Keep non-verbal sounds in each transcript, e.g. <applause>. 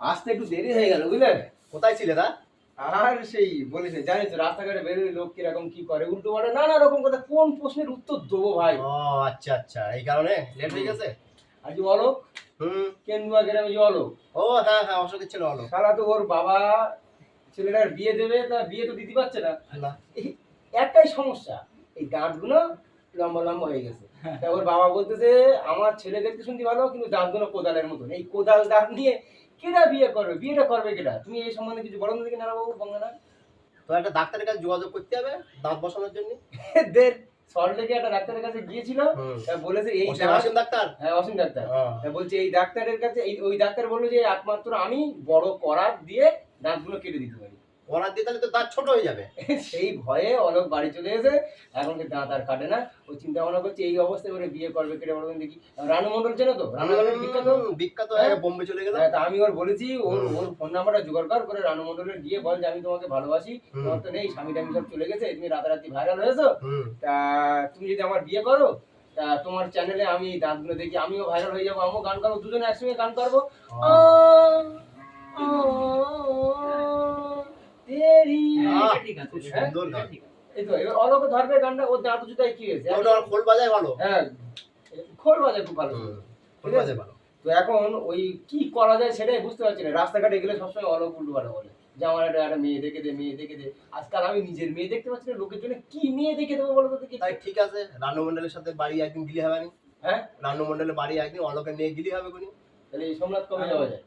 আসতে একটু দেরি হয়ে গেল বুঝলেন কোথায় ছিলে না আর সেই বলিস না জানিস রাস্তাঘাটে বেরোলে লোক কীরকম কি করে উল্টো পাল্টা নানা রকম কথা কোন প্রশ্নের উত্তর দেবো ভাই? ও আচ্ছা আচ্ছা এই কারণে লেট হয়ে গেছে? আজ অলোক হুম। কেন্দুয়া গ্রামে যে অলোক? ও হ্যাঁ হ্যাঁ অশোকের ছিল হলো শালা তো ওর বাবা ছেলেটার বিয়ে দেবে তা বিয়ে তো দিতে পারছে না। না। একটাই সমস্যা এই দাঁতগুলো লম্বা লম্বা হয়ে গেছে। তা ওর বাবা বলতেছে আমার ছেলে দেখতে শুনতে ভালো কিন্তু দাঁতগুলো কোদালের মতন। এই কোদাল দাঁত নিয়ে কেডা বিয়ে করবে? বিয়েটা করবে কেডা? তুমি এই সম্বন্ধে কিছু বলো না দেখি না বাবু বঙ্গনা তো একটা ডাক্তারের কাছে যোগাযোগ করতে হবে দাঁত বসানোর জন্য। <laughs> দের সল্টলেকে একটা ডাক্তারের কাছে গিয়েছিল বলেছে এই অসীম ডাক্তার? হ্যাঁ অসীম ডাক্তার। হ্যাঁ। বলছে এই ডাক্তারের কাছে এই ওই ডাক্তার বলল যে একমাত্র আমি বড় করার দিয়ে দাঁতগুলো কেটে দিতে পারি। করার দিয়ে তাহলে তো দাঁত ছোট হয়ে যাবে। <laughs> সেই ভয়ে অলোক বাড়ি চলে এসে এখন দাঁত আর কাটে না। ও চিন্তা ভাবনা করছে এই অবস্থায় করে বিয়ে করবে কেটে বলবেন দেখি। রানু মন্ডল চেনো তো? রানু মন্ডল বিখ্যাত? বিখ্যাত হ্যাঁ। বোম্বে চলে গেল। হ্যাঁ, তা আমি ওর বলেছি ওর ওর ফোন নাম্বারটা জোগাড় কর করে রানু মন্ডলের গিয়ে বল যে আমি তোমাকে ভালোবাসি। তোমার তো নেই স্বামী টামি সব চলে গেছে তুমি রাতারাতি ভাইরাল হয়েছো। তা তুমি যদি আমার বিয়ে করো তা তোমার চ্যানেলে আমি দাঁতগুলো দেখি আমিও ভাইরাল হয়ে যাব আমিও গান করব দুজনে একসঙ্গে গান করব। তেরি ঠিক আছে সুন্দর গান। এই তো এবার অলোক ধরবে গানটা ওর দাঁত জুতায় কি হয়েছে? ওটা খোল বাজায় ভালো। হ্যাঁ খোল বাজে খুব ভালো। খোল বাজায় ভালো। তো এখন ওই কি করা যায় সেটাই বুঝতে পারছি না। রাস্তাঘাটে গেলে সবসময় অলোক উল্টো পাল্টা বলে। যে আমার একটা একটা মেয়ে দেখে দে মেয়ে দেখে দে। আজকাল আমি নিজের মেয়ে দেখতে পাচ্ছি না লোকের জন্য কি মেয়ে দেখে দেবো বলো তো দেখি। তাই ঠিক আছে রানু মন্ডলের সাথে বাড়ি একদিন গিলি হবে না। হ্যাঁ? রানু মন্ডলের বাড়ি একদিন অলোকের নিয়ে গিলি হবে কোনি তাহলে এই সোমনাথ কবে যাওয়া যায়?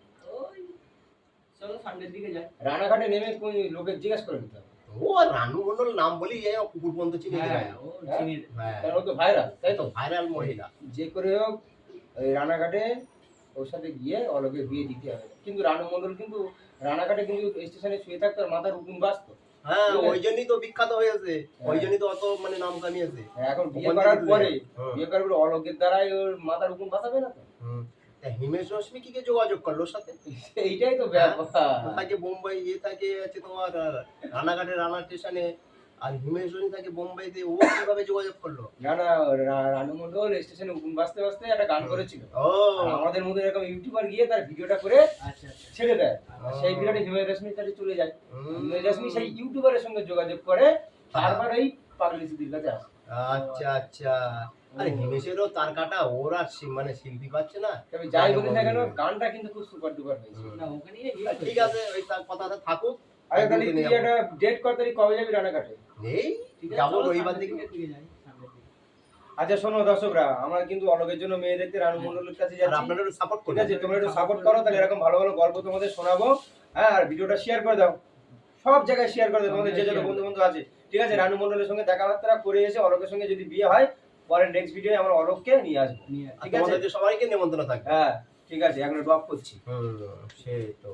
দিকে রানাঘাটে নেমে কোন লোকের জিজ্ঞেস করে নিতে হবে? ও রানু মন্ডল নাম বলি কুকুর পর্যন্ত চিনি হ্যাঁ ও চিনি হ্যাঁ। কারণ ও তো ভাইরাল তাই তো? ভাইরাল মহিলা। যে করে হোক ওই রানাঘাটে ওর সাথে গিয়ে অলোকের বিয়ে দিতে হবে। কিন্তু রানু মন্ডল কিন্তু রানাঘাটে কিন্তু স্টেশনে শুয়ে থাকতো আর মাথার উকুন বাঁচতো হ্যাঁ ওই জন্যই তো বিখ্যাত হয়েছে। ওই হ্যাঁ। জন্যই তো অত মানে নাম কামিয়েছে। এখন বিয়ে করার পরে বিয়ে করার পরে অলোকের দ্বারাই ওর মাথার উকুন বাঁচাবে না। তা? হিমেশ রশ্মি কি যোগাযোগ করল সাথে? এইটাই তো হ্যাঁ। ব্যাপার থাকে বোম্বাই ইয়ে থাকে আছে তোমার আহ, রানাঘাটের রানা স্টেশনে আর হিমেশ রশ্মি থাকে বোম্বাইতে ও কীভাবে যোগাযোগ করল? না না রানু মন্ডল স্টেশনে বাঁচতে বাঁচতে একটা গান করেছিল। ও। আমাদের মধ্যে এরকম ইউটিউবার গিয়ে তার ভিডিওটা করে আচ্ছা আচ্ছা। ছেড়ে দেয়। সেই ভিডিওটা হিমেশ রশ্মির কাছে চলে যায়। হুম। হিমেশ রশ্মি সেই ইউটিউবারের সঙ্গে যোগাযোগ করে তারপর এই পাবলিসিটির কাছে আসে। আচ্ছা আচ্ছা। আরে হিমেশেরও তার কাটা ওর আর মানে শিল্পী পাচ্ছে না। তবে যাই বলি না কেন গানটা কিন্তু খুব সুপার ডুপার হয়েছে। না ওখানে ঠিক আছে ওই তার কথাটা থাকুক। আরে তাহলে তুই একটা ডেট কর কবে যাবি রানাঘাটে? ঠিক যাব রবিবার দিকে। আচ্ছা শোনো দর্শকরা আমরা কিন্তু অলোকের জন্য মেয়ে দেখতে রানু মন্ডলের কাছে যাচ্ছি। আপনারা একটু সাপোর্ট ঠিক আছে তোমরা একটু সাপোর্ট করো তাহলে এরকম ভালো ভালো গল্প তোমাদের শোনাবো। হ্যাঁ আর ভিডিওটা শেয়ার করে দাও। সব জায়গায় শেয়ার করে দাও তোমাদের যে যত বন্ধু বন্ধু আছে। ঠিক আছে রানু মন্ডলের সঙ্গে কথাবার্তা করে এসে অলোকের সঙ্গে যদি বিয়ে হয় পরে নেক্সট ভিডিও আমরা অলোককে নিয়ে আসব। ঠিক আছে? সবাইকে নিমন্ত্রণ থাকবে। হ্যাঁ ঠিক আছে এখন ড্রপ করছি। হুম সেই তো।